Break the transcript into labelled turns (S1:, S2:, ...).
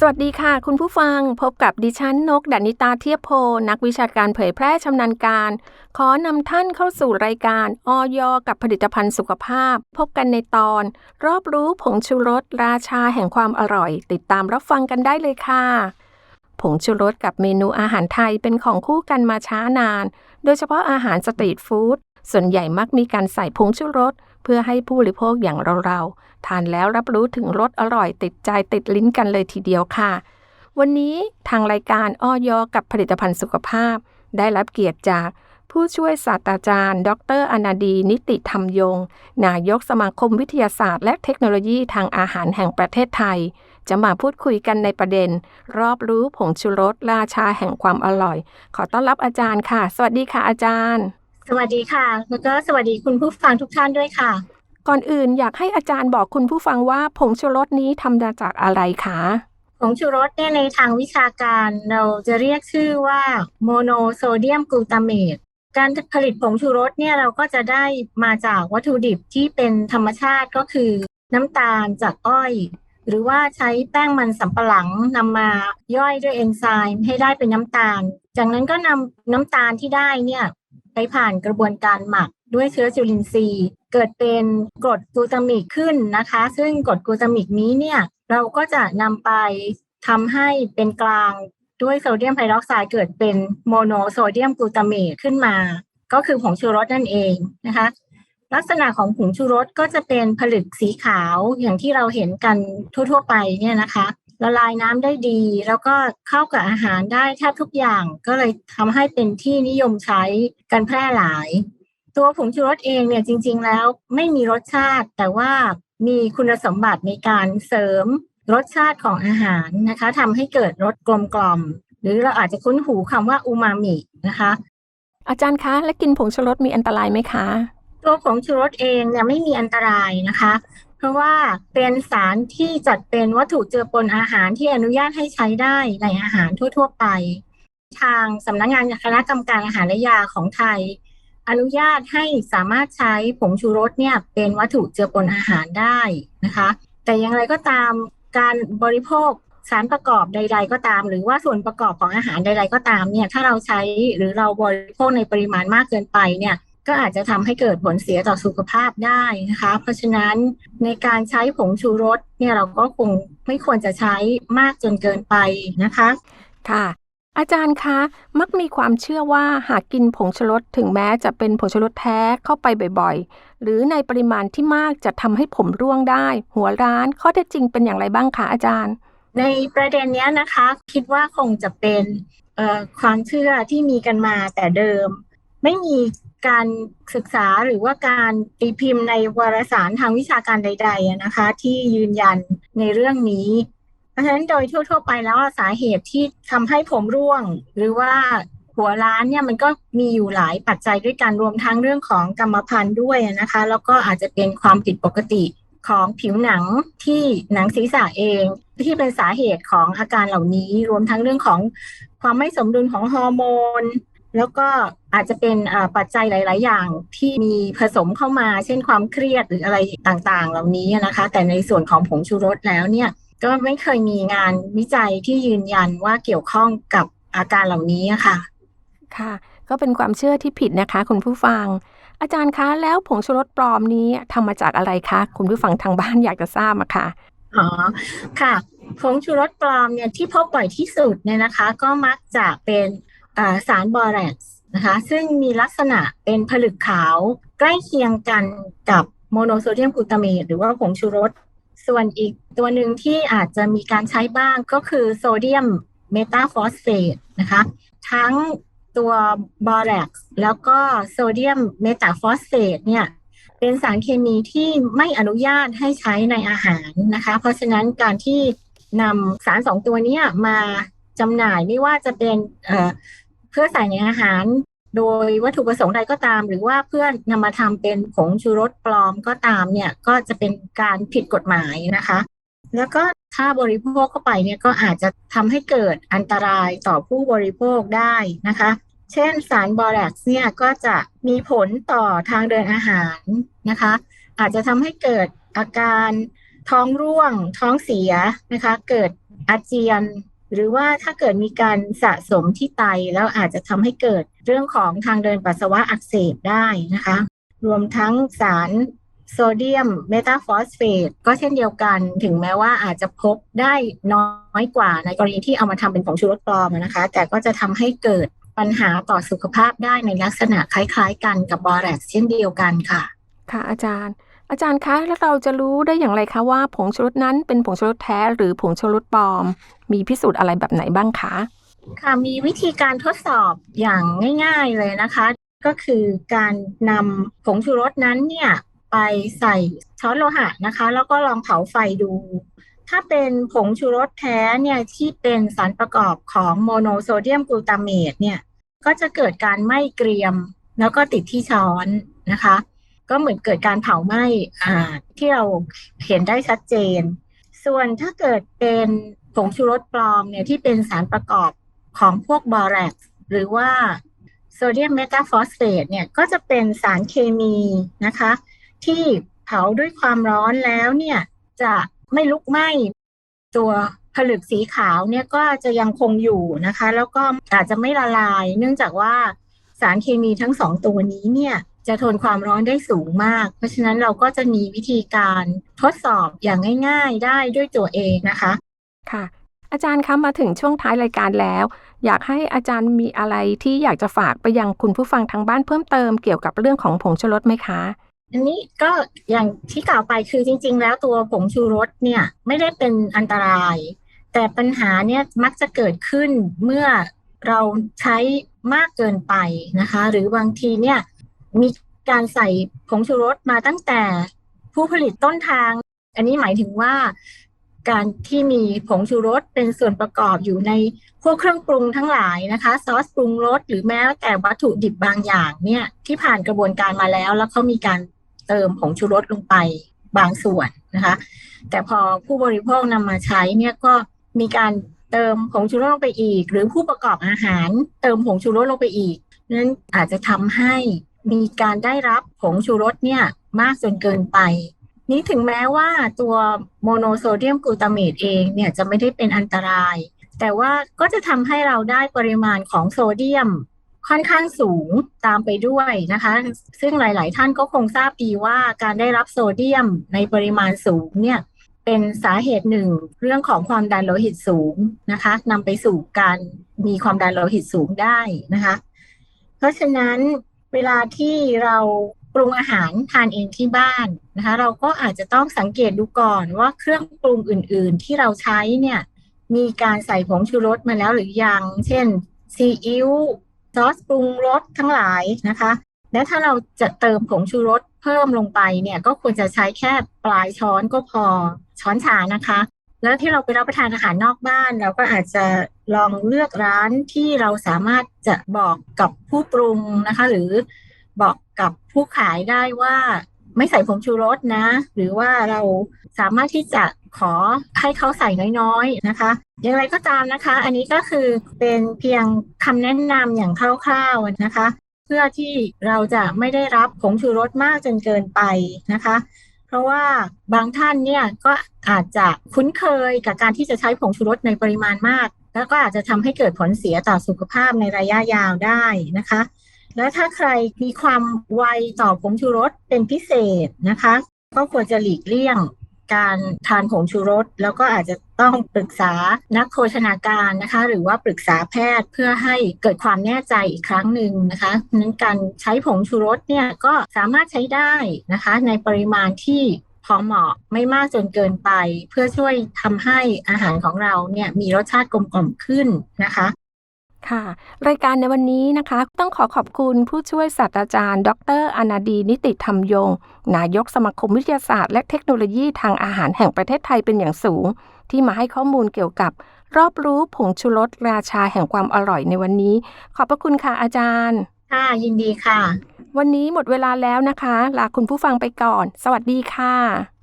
S1: สวัสดีค่ะ คุณผู้ฟังพบกับดิฉันนกดนิตาเทียบโพ นักวิชาการเผยแพร่ชำนาญการ ขอนำท่านเข้าสู่รายการออยกับผลิตภัณฑ์สุขภาพ พบกันในตอน รอบรู้ผงชูรสราชาแห่งความอร่อย ติดตามรับฟังกันได้เลยค่ะ ผงชูรสกับเมนูอาหารไทยเป็นของคู่กันมาช้านาน โดยเฉพาะอาหารสตรีทฟู้ดส่วนใหญ่มักมีการใส่ผงชูรส พื่อให้ผู้บริโภคอย่างเราๆทานแล้วรับรู้ถึงรสอร่อยติดใจติดลิ้นกันเลยทีเดียวค่ะ วันนี้ทางรายการอ้อยกับผลิตภัณฑ์สุขภาพ ได้รับเกียรติจากผู้ช่วยศาสตราจารย์ ดรอนาดี นิติธรรมยง นายกสมาคมวิทยาศาสตร์ และเทคโนโลยีทางอาหารแห่งประเทศไทย จะมาพูดคุยกันในประเด็น รอบรู้ผงชูรสราชาแห่งความอร่อย ขอต้อนรับอาจารย์ค่ะ สวัสดีค่ะอาจารย์
S2: สวัสดีค่ะ แล้วก็สวัสดีคุณผู้ฟังทุกท่านด้วยค่ะ
S1: ก่อนอื่นอยากให้อาจารย์บอกคุณผู้ฟังว่าผงชูรสนี้ทำมาจากอะไรคะ
S2: ผงชูรสเนี่ยในทางวิชาการเราจะเรียกชื่อว่าโมโนโซเดียมกลูตาเมตการผลิตผงชูรสเนี่ยเราก็จะได้มาจากวัตถุดิบที่เป็นธรรมชาติก็คือ น้ำตาลจากอ้อย หรือว่าใช้แป้งมันสำปะหลังนำมาย่อยด้วยเอนไซม์ให้ได้เป็นน้ำตาล จากนั้นก็นำน้ำตาลที่ได้เนี่ย ไปผ่านกระบวนการหมักด้วยเชื้อจุลินทรีย์ เกิดเป็นกรดกลูตามิกขึ้นนะคะ ซึ่งกรดกลูตามิกนี้เนี่ยเราก็จะนำไปทำให้เป็นกลางด้วยโซเดียมไฮดรอกไซด์เกิดเป็นโมโนโซเดียมกลูตาเมตขึ้นมา ก็คือผงชูรสนั่นเองนะคะ ลักษณะของผงชูรสก็จะเป็นผลึกสีขาวอย่างที่เราเห็นกันทั่ว ๆ ไปเนี่ยนะคะ ละลายน้ำได้ดี แล้วก็เข้ากับอาหารได้แทบทุกอย่างก็เลยทำให้เป็นที่นิยมใช้กันแพร่หลาย ตัวผงชูรสเองเนี่ยจริง ๆ แล้วไม่มีรสชาติ แต่ว่ามีคุณสมบัติในการเสริมรสชาติของอาหารนะคะทำให้เกิดรสกลมกล่อม หรือเราอาจจะคุ้นหูคำว่าอูมามินะคะ
S1: อาจารย์คะ และกินผงชูรสมีอันตรายไหมคะ
S2: ตัวผงชูรสเองเนี่ยไม่มีอันตรายนะคะ เพราะว่าเป็นสารที่จัดเป็นวัตถุเจือปนอาหารที่อนุญาตให้ใช้ได้ในอาหารทั่ว ๆ ไป ทางสำนักงานคณะกรรมการอาหารและยาของไทย อนุญาตให้สามารถใช้ผงชูรสเนี่ยเป็นวัตถุเจือปนอาหารได้นะคะ แต่อย่างไรก็ตามการบริโภคสารประกอบใด ๆ ก็ตาม หรือว่าส่วนประกอบของอาหารใด ๆ ก็ตามเนี่ยถ้าเราใช้หรือเราบริโภคในปริมาณมากเกินไปเนี่ย ก็อาจจะทำให้เกิดผลเสียต่อสุขภาพได้นะคะ เพราะฉะนั้นในการใช้ผงชูรสเนี่ยเราก็คงไม่ควรจะใช้มากจนเกินไปนะคะ
S1: ค่ะ อาจารย์คะมักมีความเชื่อว่าหากกินผงชูรสถึงแม้จะเป็นผงชูรสแท้เข้าไปบ่อยๆ หรือในปริมาณที่มากจะทำให้ผมร่วงได้ หัวร้านข้อเท็จจริงเป็นอย่างไรบ้างคะอาจารย์
S2: ในประเด็นนี้นะคะ คิดว่าคงจะเป็นความเชื่อที่มีกันมาแต่เดิมไม่มี การศึกษาหรือว่าการตีพิมพ์ในวารสารทางวิชาการใดๆนะคะ ที่ยืนยันในเรื่องนี้ เพราะฉะนั้นโดยทั่ว ๆ ไปแล้วสาเหตุที่ทำให้ผมร่วง หรือว่าหัวล้านเนี่ยมันก็มีอยู่หลายปัจจัยด้วยกันรวมทั้งเรื่องของกรรมพันธุ์ด้วยนะคะ แล้วก็อาจจะเป็นความผิดปกติของผิวหนังที่หนังศีรษะเอง ที่เป็นสาเหตุของอาการเหล่านี้ รวมทั้งเรื่องของความไม่สมดุลของฮอร์โมน แล้วก็ อาจจะเป็นปัจจัยหลาย ๆ อย่างที่มีผสมเข้ามา เช่นความเครียดหรืออะไรต่าง ๆ เหล่านี้นะคะ แต่ในส่วนของผงชูรสแล้วเนี่ยก็ไม่เคยมีงานวิจัยที่ยืนยันว่าเกี่ยวข้องกับอาการเหล่านี้ค่ะ
S1: ค่ะ ก็เป็นความเชื่อที่ผิดนะคะคุณผู้ฟัง อาจารย์คะ แล้วผงชูรสปลอมนี้ทำมาจากอะไรคะ คุณผู้ฟังทางบ้านอยากจะทราบอะค่ะ
S2: อ๋อค่ะผงชูรสปลอมเนี่ยที่พบบ่อยที่สุดเนี่ยนะคะ ก็มักจะเป็นสารบอแร็กซ์ นะคะซึ่งมีลักษณะเป็นผลึกขาวใกล้เคียงกันกับโมโนโซเดียมกลูตาเมตหรือว่าผงชูรส ส่วนอีกตัวหนึ่งที่อาจจะมีการใช้บ้างก็คือโซเดียมเมตาฟอสเฟตนะคะทั้งตัวบอแร็กแล้วก็โซเดียมเมตาฟอสเฟตเนี่ยเป็นสารเคมีที่ไม่อนุญาตให้ใช้ในอาหารนะคะ เพราะฉะนั้นการที่นำสารสองตัวนี้มาจำหน่ายไม่ว่าจะเป็นเเพื่อใส่ในอาหาร โดยวัตถุประสงค์ใดก็ตาม หรือว่าเพื่อนนำมาทำเป็นผงชูรสปลอมก็ตามเนี่ยก็จะเป็นการผิดกฎหมายนะคะ แล้วก็ถ้าบริโภคเข้าไปเนี่ยก็อาจจะทำให้เกิดอันตรายต่อผู้บริโภคได้นะคะ เช่นสารบอแร็กซ์เนี่ยก็จะมีผลต่อทางเดินอาหารนะคะ อาจจะทำให้เกิดอาการท้องร่วง ท้องเสียนะคะ เกิดอาเจียน หรือว่าถ้าเกิดมีการสะสมที่ไตแล้วอาจจะทำให้เกิดเรื่องของทางเดินปัสสาวะอักเสบได้นะคะ รวมทั้งสารโซเดียมเมตาฟอสเฟตก็เช่นเดียวกันถึงแม้ว่าอาจจะพบได้น้อยกว่าในกรณีที่เอามาทำเป็นผงชูรสปลอมนะคะ แต่ก็จะทำให้เกิดปัญหาต่อสุขภาพได้ในลักษณะคล้ายๆ กันกับบอแร็กซ์เช่นเดียวกันค่ะ
S1: ค่ะอาจารย์ อาจารย์คะ แล้วเราจะรู้ได้อย่างไรคะว่า ผงชูรสนั้นเป็นผงชูรสแท้หรือผงชูรสปลอม มีพิสูจน์อะไรแบบไหนบ้างคะ
S2: ค่ะมีวิธีการทดสอบอย่างง่าย ๆเลยนะคะ ก็คือการนำผงชูรสนั้นเนี่ยไปใส่ช้อนโลหะนะคะ แล้วก็ลองเผาไฟดู ถ้าเป็นผงชูรสแท้เนี่ยที่เป็นสารประกอบของโมโนโซเดียมกลูตาเมตเนี่ยก็จะเกิดการไหม้เกรียม แล้วก็ติดที่ช้อนนะคะ ก็เหมือนเกิดการเผาไหม้อ่าที่เราเห็นได้ชัดเจน ส่วนถ้าเกิดเป็นผงชูรสปลอมเนี่ยที่เป็นสารประกอบของพวกบอแร็กซ์หรือว่าโซเดียมเมตาฟอสเฟตเนี่ยก็จะเป็นสารเคมีนะคะ ที่เผาด้วยความร้อนแล้วเนี่ยจะไม่ลุกไหม้ตัวผลึกสีขาวเนี่ยก็จะยังคงอยู่นะคะ แล้วก็อาจจะไม่ละลาย เนื่องจากว่าสารเคมีทั้งสองตัวนี้เนี่ย จะทนความร้อนได้สูงมาก เพราะฉะนั้นเราก็จะมีวิธีการทดสอบอย่างง่าย ๆ ได้ด้วยตัวเองนะคะ
S1: ค่ะ อาจารย์คะมาถึงช่วงท้ายรายการแล้ว อยากให้อาจารย์มีอะไรที่อยากจะฝากไปยังคุณผู้ฟังทางบ้านเพิ่มเติมเกี่ยวกับเรื่องของผงชูรสไหมคะ
S2: อันนี้ก็อย่างที่กล่าวไปคือจริง ๆ แล้วตัวผงชูรสเนี่ยไม่ได้เป็นอันตราย แต่ปัญหาเนี่ยมักจะเกิดขึ้นเมื่อเราใช้มากเกินไปนะคะ หรือบางทีเนี่ย มีการใส่ผงชูรสมาตั้งแต่ผู้ผลิตต้นทาง อันนี้หมายถึงว่าการที่มีผงชูรสเป็นส่วนประกอบอยู่ในพวกเครื่องปรุงทั้งหลายนะคะ ซอสปรุงรสหรือแม้แต่วัตถุดิบบางอย่างเนี่ยที่ผ่านกระบวนการมาแล้ว แล้วเขามีการเติมผงชูรสลงไปบางส่วนนะคะ แต่พอผู้บริโภคนำมาใช้เนี่ยก็มีการเติมผงชูรสลงไปอีก หรือผู้ประกอบอาหารเติมผงชูรสลงไปอีกนั้นอาจจะทำให้ มีการได้รับผงชูรสเนี่ยมากจนเกินไป นี้ถึงแม้ว่าตัวโมโนโซเดียมกลูตาเมตเองเนี่ยจะไม่ได้เป็นอันตราย แต่ว่าก็จะทำให้เราได้ปริมาณของโซเดียมค่อนข้างสูงตามไปด้วยนะคะ ซึ่งหลาย ๆ ท่านก็คงทราบดีว่าการได้รับโซเดียมในปริมาณสูงเนี่ยเป็นสาเหตุหนึ่งเรื่องของความดันโลหิตสูงนะคะนำไปสู่การมีความดันโลหิตสูงได้นะคะ เพราะฉะนั้น เวลาที่เราปรุงอาหารทานเองที่บ้านนะคะ เราก็อาจจะต้องสังเกตดูก่อนว่าเครื่องปรุงอื่น ๆ ที่เราใช้เนี่ยมีการใส่ผงชูรสมาแล้วหรือยัง เช่นซีอิ๊วซอสปรุงรสทั้งหลายนะคะ และถ้าเราจะเติมผงชูรสเพิ่มลงไปเนี่ยก็ควรจะใช้แค่ปลายช้อนก็พอช้อนชานะคะ แล้วที่เราไปรับประทานอาหารนอกบ้าน เราก็อาจจะลองเลือกร้านที่เราสามารถจะบอกกับผู้ปรุงนะคะ หรือบอกกับผู้ขายได้ว่าไม่ใส่ผงชูรสนะ หรือว่าเราสามารถที่จะขอให้เขาใส่น้อยๆนะคะ อย่างไรก็ตามนะคะ อันนี้ก็คือเป็นเพียงคำแนะนำอย่างคร่าวๆนะคะ เพื่อที่เราจะไม่ได้รับผงชูรสมากจนเกินไปนะคะ เพราะว่าบางท่านเนี่ยก็อาจจะคุ้นเคยกับการที่จะใช้ผงชูรสในปริมาณมาก แล้วก็อาจจะทำให้เกิดผลเสียต่อสุขภาพในระยะยาวได้นะคะ และถ้าใครมีความไวต่อผงชูรสเป็นพิเศษนะคะ ก็ควรจะหลีกเลี่ยง การทานผงชูรส แล้วก็อาจจะต้องปรึกษานักโภชนาการนะคะ หรือว่าปรึกษาแพทย์เพื่อให้เกิดความแน่ใจอีกครั้งหนึ่งนะคะนั้นการใช้ผงชูรสเนี่ยก็สามารถใช้ได้นะคะ ในปริมาณที่พอเหมาะไม่มากจนเกินไป เพื่อช่วยทำให้อาหารของเราเนี่ยมีรสชาติกลมกล่อมขึ้นนะคะ
S1: ค่ะ รายการในวันนี้นะคะ ต้องขอขอบคุณผู้ช่วยศาสตราจารย์ ดรอนาดี นิติธรรมยง นายกสมาคมวิทยาศาสตร์ และเทคโนโลยีทางอาหารแห่งประเทศไทยเป็นอย่างสูง ที่มาให้ข้อมูลเกี่ยวกับ รอบรู้ผงชูรสราชาแห่งความอร่อยในวันนี้ ขอบพระคุณค่ะอาจารย์
S2: ค่ะ ยินดีค่ะ
S1: วันนี้หมดเวลาแล้วนะคะ ลาคุณผู้ฟังไปก่อน สวัสดีค่ะ